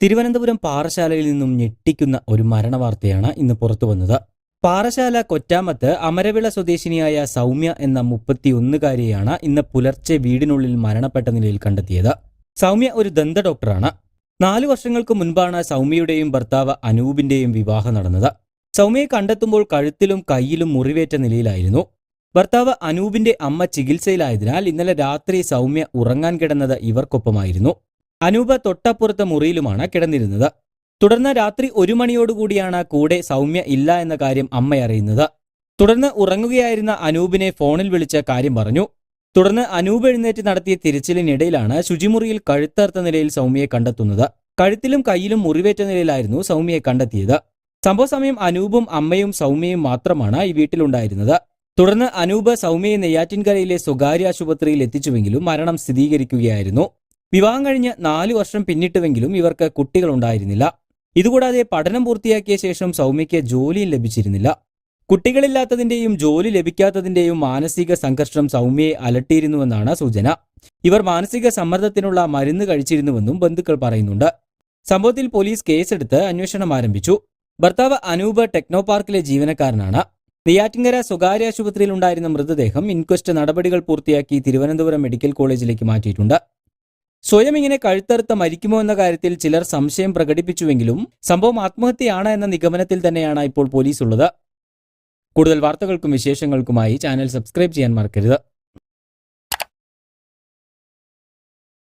തിരുവനന്തപുരം പാറശാലയിൽ നിന്നും ഞെട്ടിക്കുന്ന ഒരു മരണവാർത്തയാണ് ഇന്ന് പുറത്തു വന്നത്. പാറശാല കൊറ്റാമത്ത് അമരവിള സ്വദേശിനിയായ സൗമ്യ എന്ന മുപ്പത്തിയൊന്നുകാരിയാണ് ഇന്ന് പുലർച്ചെ വീടിനുള്ളിൽ മരണപ്പെട്ട നിലയിൽ കണ്ടെത്തിയത്. സൗമ്യ ഒരു ദന്ത ഡോക്ടറാണ്. നാലു വർഷങ്ങൾക്ക് മുൻപാണ് സൗമ്യയുടെയും ഭർത്താവ് അനൂപിന്റെയും വിവാഹം നടന്നത്. സൗമ്യയെ കണ്ടെത്തുമ്പോൾ കഴുത്തിലും കയ്യിലും മുറിവേറ്റ നിലയിലായിരുന്നു. ഭർത്താവ് അനൂപിന്റെ അമ്മ ചികിത്സയിലായതിനാൽ ഇന്നലെ രാത്രി സൗമ്യ ഉറങ്ങാൻ കിടന്നത് ഇവർക്കൊപ്പമായിരുന്നു. അനൂപ തൊട്ടപ്പുറത്തെ മുറിയിലുമാണ് കിടന്നിരുന്നത്. തുടർന്ന് രാത്രി ഒരു മണിയോടുകൂടിയാണ് കൂടെ സൗമ്യ ഇല്ല എന്ന കാര്യം അമ്മ അറിയുന്നത്. തുടർന്ന് ഉറങ്ങുകയായിരുന്ന അനൂപിനെ ഫോണിൽ വിളിച്ച് കാര്യം പറഞ്ഞു. തുടർന്ന് അനൂപ് എഴുന്നേറ്റ് നടത്തിയ തിരച്ചിലിനിടയിലാണ് ശുചിമുറിയിൽ കഴുത്തർത്ത നിലയിൽ സൗമ്യയെ കണ്ടെത്തുന്നത്. കഴുത്തിലും കയ്യിലും മുറിവേറ്റ നിലയിലായിരുന്നു സൗമ്യയെ കണ്ടെത്തിയത്. സംഭവ സമയം അനൂപും അമ്മയും സൗമ്യയും മാത്രമാണ് ഈ വീട്ടിലുണ്ടായിരുന്നത്. തുടർന്ന് അനൂപ് സൗമ്യയെ നെയ്യാറ്റിൻകരയിലെ സ്വകാര്യ ആശുപത്രിയിൽ എത്തിച്ചുവെങ്കിലും മരണം സ്ഥിരീകരിക്കുകയായിരുന്നു. വിവാഹം കഴിഞ്ഞ് നാലു വർഷം പിന്നിട്ടുവെങ്കിലും ഇവർക്ക് കുട്ടികൾ ഉണ്ടായിരുന്നില്ല ഇതുകൂടാതെ പഠനം പൂർത്തിയാക്കിയ ശേഷം സൗമ്യയ്ക്ക് ജോലിയും ലഭിച്ചിരുന്നില്ല. കുട്ടികളില്ലാത്തതിന്റെയും ജോലി ലഭിക്കാത്തതിന്റെയും മാനസിക സംഘർഷം സൗമ്യയെ അലട്ടിയിരുന്നുവെന്നാണ് സൂചന. ഇവർ മാനസിക സമ്മർദ്ദത്തിനുള്ള മരുന്ന് കഴിച്ചിരുന്നുവെന്നും ബന്ധുക്കൾ പറയുന്നുണ്ട്. സംഭവത്തിൽ പോലീസ് കേസെടുത്ത് അന്വേഷണം ആരംഭിച്ചു. ഭർത്താവ് അനൂപ് ടെക്നോ പാർക്കിലെ ജീവനക്കാരനാണ്. നെയ്യാറ്റിങ്കര സ്വകാര്യ ആശുപത്രിയിൽ ഉണ്ടായിരുന്ന മൃതദേഹം ഇൻക്വസ്റ്റ് നടപടികൾ പൂർത്തിയാക്കി തിരുവനന്തപുരം മെഡിക്കൽ കോളേജിലേക്ക് മാറ്റിയിട്ടുണ്ട്. സ്വയം ഇങ്ങനെ കഴുത്തറുത്ത് മരിക്കുമോ എന്ന കാര്യത്തിൽ ചിലർ സംശയം പ്രകടിപ്പിച്ചുവെങ്കിലും സംഭവം ആത്മഹത്യയാണ് എന്ന നിഗമനത്തിൽ തന്നെയാണ് ഇപ്പോൾ പോലീസ് ഉള്ളത് കൂടുതൽ വാർത്തകൾക്കും വിശേഷങ്ങൾക്കുമായി ചാനൽ സബ്സ്ക്രൈബ് ചെയ്യാൻ മറക്കരുത്.